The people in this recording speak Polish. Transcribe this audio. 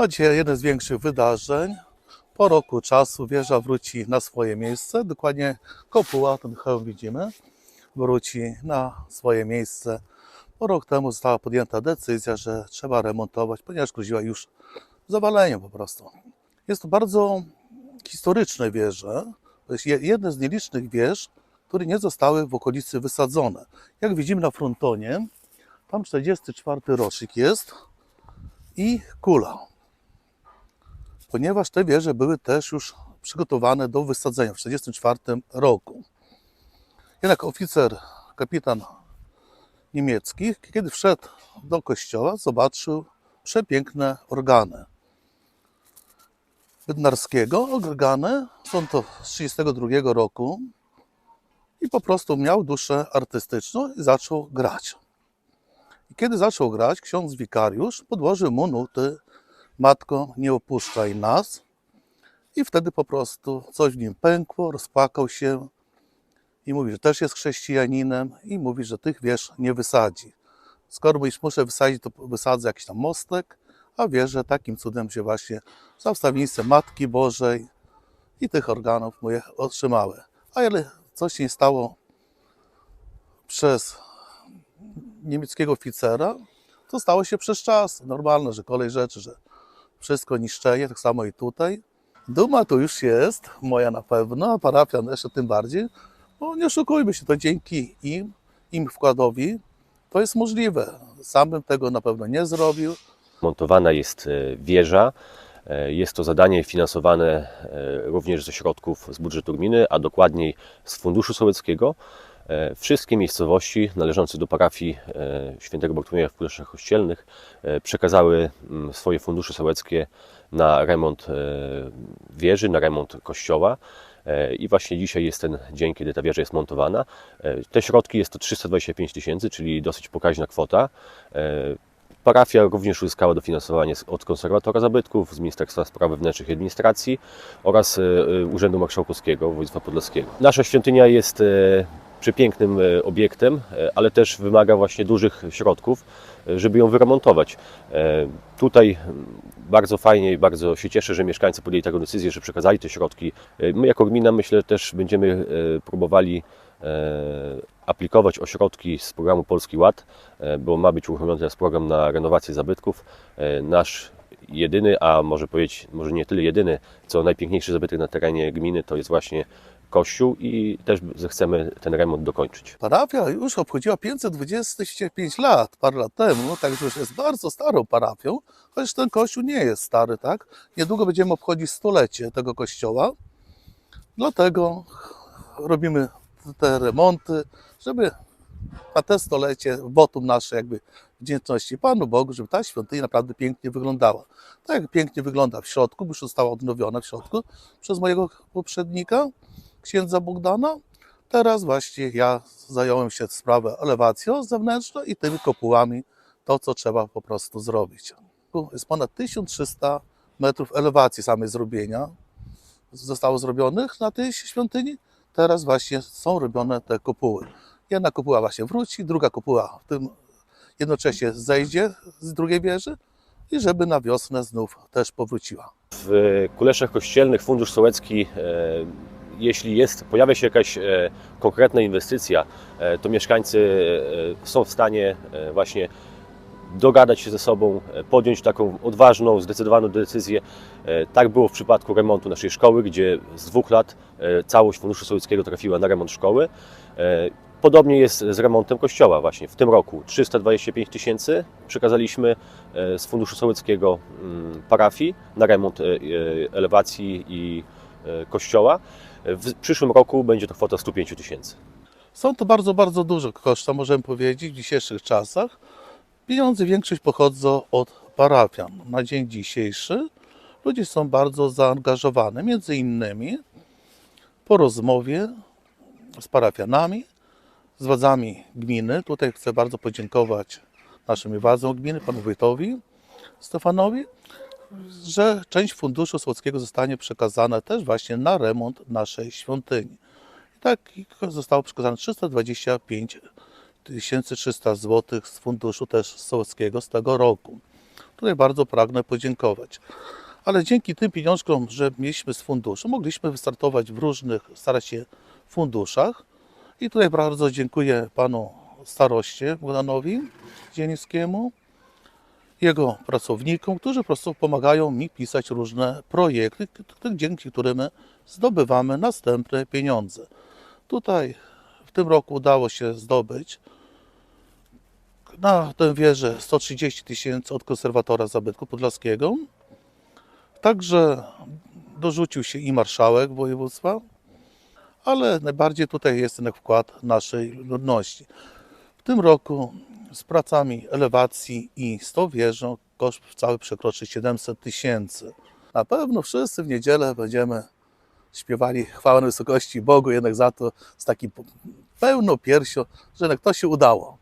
No, dzisiaj jeden z większych wydarzeń. Po roku czasu wieża wróci na swoje miejsce. Dokładnie kopuła, ten hełm widzimy, wróci na swoje miejsce. Po rok temu została podjęta decyzja, że trzeba remontować, ponieważ groziła już zawaleniem po prostu. Jest to bardzo historyczne wieże. To jest je- jedne z nielicznych wież, które nie zostały w okolicy wysadzone. Jak widzimy na frontonie, tam 44 rocznik jest i kula. Ponieważ te wieże były też już przygotowane do wysadzenia w 1944 roku. Jednak oficer, kapitan niemiecki, kiedy wszedł do kościoła, zobaczył przepiękne organy. Bednarskiego, organy, są to z 1932 roku i po prostu miał duszę artystyczną i zaczął grać. I kiedy zaczął grać, ksiądz wikariusz podłożył mu nuty Matko, nie opuszczaj nas. I wtedy po prostu coś w nim pękło, rozpłakał się i mówi, że też jest chrześcijaninem i mówi, że tych wież nie wysadzi. Skoro mówisz, muszę wysadzić, to wysadzę jakiś tam mostek, a wie, że takim cudem się właśnie za Matki Bożej i tych organów moje otrzymały. A ale coś się nie stało przez niemieckiego oficera, to stało się przez czas. Normalne, że kolej rzeczy, że wszystko niszczeje, tak samo i tutaj. Duma tu już jest, moja na pewno, a parafian jeszcze tym bardziej. Bo nie oszukujmy się, to dzięki im, im wkładowi, to jest możliwe. Sam bym tego na pewno nie zrobił. Montowana jest e, wieża. E, Jest to zadanie finansowane e, również ze środków z budżetu gminy, a dokładniej z Funduszu Sołeckiego. E, Wszystkie miejscowości należące do parafii e, świętego Bartłomieja w Kuleszach Kościelnych e, przekazały mm, swoje fundusze sołeckie na remont wieży, na remont kościoła. I właśnie dzisiaj jest ten dzień, kiedy ta wieża jest montowana. Te środki jest to 325 tysięcy, czyli dosyć pokaźna kwota. Parafia również uzyskała dofinansowanie od konserwatora zabytków, z Ministerstwa Spraw Wewnętrznych i Administracji oraz Urzędu Marszałkowskiego Województwa Podlaskiego. Nasza świątynia jest przepięknym e, obiektem, e, ale też wymaga właśnie dużych środków, e, żeby ją wyremontować. Tutaj mm, bardzo fajnie i bardzo się cieszę, że mieszkańcy podjęli taką decyzję, że przekazali te środki. My jako gmina myślę też będziemy próbowali aplikować o środki z programu Polski Ład, bo ma być uruchomiony teraz program na renowację zabytków. Nasz jedyny, a może powiedzieć, może nie tyle jedyny, co najpiękniejszy zabytek na terenie gminy to jest właśnie kościół i też chcemy ten remont dokończyć. Parafia już obchodziła 525 lat, parę lat temu, także już jest bardzo starą parafią, chociaż ten kościół nie jest stary, tak? Niedługo będziemy obchodzić stulecie tego kościoła, dlatego robimy te remonty, żeby na te stolecie wotum nasze jakby wdzięczności Panu Bogu, żeby ta świątynia naprawdę pięknie wyglądała. Tak jak pięknie wygląda w środku, bo już została odnowiona w środku przez mojego poprzednika, księdza Bogdana, Teraz właśnie ja zająłem się sprawą elewacją zewnętrzną i tymi kopułami, to co trzeba po prostu zrobić. Tu jest ponad 1300 metrów elewacji samej zrobienia. Zostało zrobionych na tej świątyni. Teraz właśnie są robione te kopuły. Jedna kopuła właśnie wróci, druga kopuła w tym jednocześnie zejdzie z drugiej wieży i żeby na wiosnę znów też powróciła. W Kuleszach Kościelnych Fundusz Sołecki, e, jeśli jest, pojawia się jakaś e, konkretna inwestycja, e, to mieszkańcy e, są w stanie właśnie dogadać się ze sobą, podjąć taką odważną, zdecydowaną decyzję. Tak było w przypadku remontu naszej szkoły, gdzie z dwóch lat całość Funduszu Sołeckiego trafiła na remont szkoły. Podobnie jest z remontem kościoła właśnie. W tym roku 325 tysięcy przekazaliśmy z Funduszu Sołeckiego mm, parafii na remont elewacji i kościoła. W przyszłym roku będzie to kwota 105 tysięcy. Są to bardzo, bardzo duże koszta, możemy powiedzieć, w dzisiejszych czasach. Pieniądze większość pochodzą od parafian. Na dzień dzisiejszy ludzie są bardzo zaangażowani, między innymi po rozmowie z parafianami, z władzami gminy. Tutaj chcę bardzo podziękować naszym władzom gminy, panu wójtowi Stefanowi, że część funduszu słockiego zostanie przekazana też właśnie na remont naszej świątyni. I tak zostało przekazane 325 300 zł z funduszu też sołeckiego z tego roku. której bardzo pragnę podziękować. Ale dzięki tym pieniążkom, że mieliśmy z funduszu, mogliśmy wystartować w różnych, starać się, funduszach. I tutaj bardzo dziękuję panu staroście Bogdanowi Zielińskiemu, jego pracownikom, którzy po prostu pomagają mi pisać różne projekty, dzięki którym zdobywamy następne pieniądze. Tutaj w tym roku udało się zdobyć na tę wieżę 130 tysięcy od konserwatora zabytku podlaskiego. Także dorzucił się i marszałek województwa, ale najbardziej tutaj jest ten wkład naszej ludności. W tym roku z pracami elewacji i z tą wieżą koszt cały przekroczy 700 tysięcy. Na pewno wszyscy w niedzielę będziemy śpiewali chwałę na wysokości Bogu, jednak za to z takim pełną piersią, że jednak to się udało.